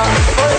on.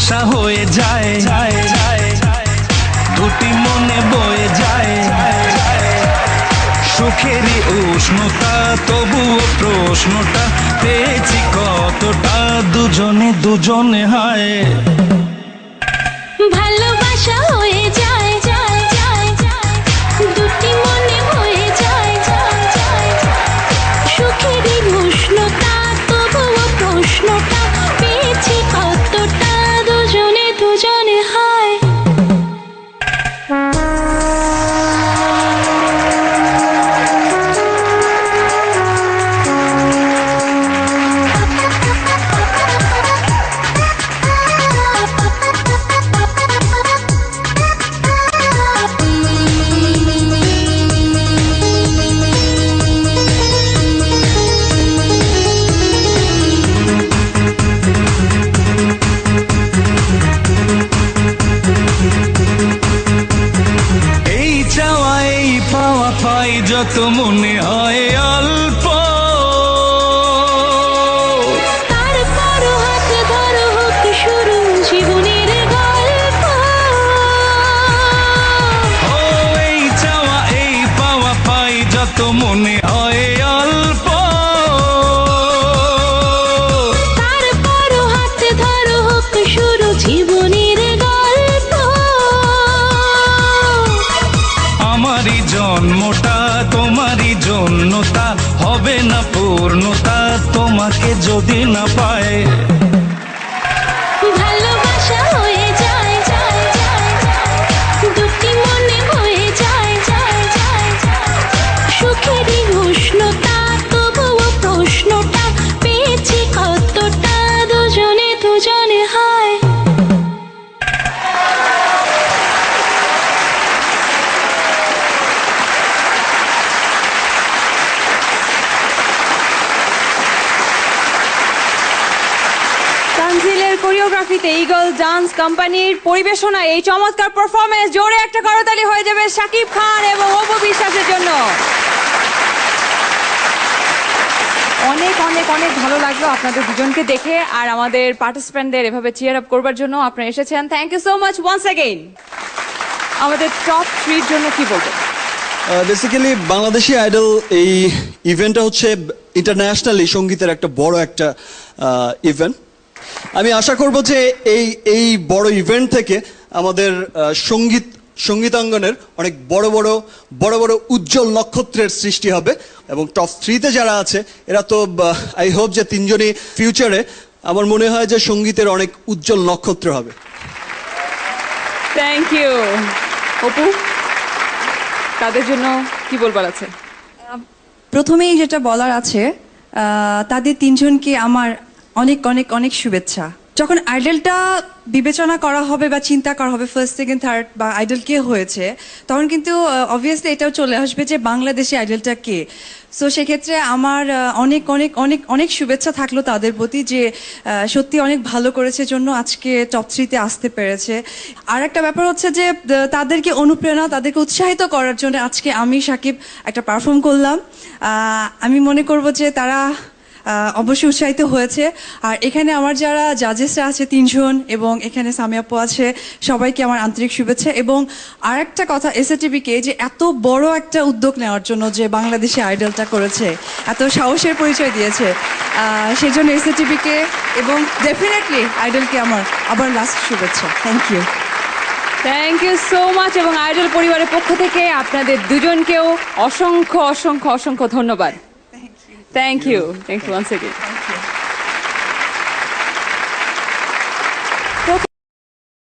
ভালোবাসা হয়ে যায় দুটি মনে বয়ে যায়। সুখেরই উষ্ণতা, তবুও প্রশ্নটা পেয়েছি কতটা? দুজনে দুজনে হায়। ভালোবাসা হয়ে জন্মটা তোমারই জন্যতা হবে না পূর্ণতা তোমাকে যদি না পায়। ভালোবাসা তানজিলের কোরিওগ্রাফিতে ইগল ডান্স কোম্পানির পরিবেশনায় এই চমৎকার পারফরমেন্স জোরে একটা করতালি হয়ে যাবে শাকিব খান এবং অপু বিশ্বাসের জন্য। অনেক অনেক অনেক ভালো লাগল আপনাদের দুজনকে দেখে আর আমাদের পার্টিসিপেন্টদের এভাবে চিয়ার আপ করবার জন্য আপনারা এসেছেন। Thank you so much once again আমাদের টপ থ্রির জন্য কি বলবেন? বেসিক্যালি বাংলাদেশি আইডল এই ইভেন্টটা হচ্ছে ইন্টারন্যাশনালি সঙ্গীতের একটা বড় একটা ইভেন্ট আমি আশা করব যে এই এই বড় ইভেন্ট থেকে আমাদের সংগীত সঙ্গীতাঙ্গনের অনেক বড় বড় বড় বড় উজ্জ্বল নক্ষত্রের সৃষ্টি হবে এবং টপ থ্রিতে যারা আছে এরা তো আই হোপ যে তিনজনই ফিউচারে আমার মনে হয় যে সঙ্গীতের অনেক উজ্জ্বল নক্ষত্র হবে। থ্যাংক ইউ অপু তাদের জন্য কি বলবার আছে? প্রথমেই যেটা বলার আছে তাদের তিনজনকে আমার অনেক অনেক অনেক শুভেচ্ছা। যখন আইডলটা বিবেচনা করা হবে বা চিন্তা করা হবে ফার্স্ট সেকেন্ড থার্ড বা আইডল কে হয়েছে, তখন কিন্তু অবভিয়াসলি এটাও চলে আসবে যে বাংলাদেশি আইডলটা কে। সো সেক্ষেত্রে আমার অনেক অনেক অনেক অনেক শুভেচ্ছা থাকল তাদের প্রতি যে সত্যি অনেক ভালো করেছে, জন্য আজকে টপ থ্রিতে আসতে পেরেছে। আর একটা ব্যাপার হচ্ছে যে তাদেরকে অনুপ্রেরণা, তাদেরকে উৎসাহিত করার জন্য আজকে আমি সাকিব একটা পারফর্ম করলাম। আমি মনে করব যে তারা অবশ্যই উৎসাহিত হয়েছে। আর এখানে আমার যারা জাজেসরা আছে তিনজন এবং এখানে সামিয়াপু আছে, সবাইকে আমার আন্তরিক শুভেচ্ছা। এবং আর একটা কথা এসএটিভিকে যে এত বড় একটা উদ্যোগ নেওয়ার জন্য যে বাংলাদেশে আইডলটা করেছে, এত সাহসের পরিচয় দিয়েছে সেই জন্য এসএটিভিকে এবং ডেফিনেটলি আইডলকে আমার আবার লাস্ট শুভেচ্ছা। Thank you thank you so much এবং আইডল পরিবারের পক্ষ থেকে আপনাদের দুজনকেও অসংখ্য অসংখ্য অসংখ্য ধন্যবাদ। Thank, Thank you. you. Thanks Thank once again.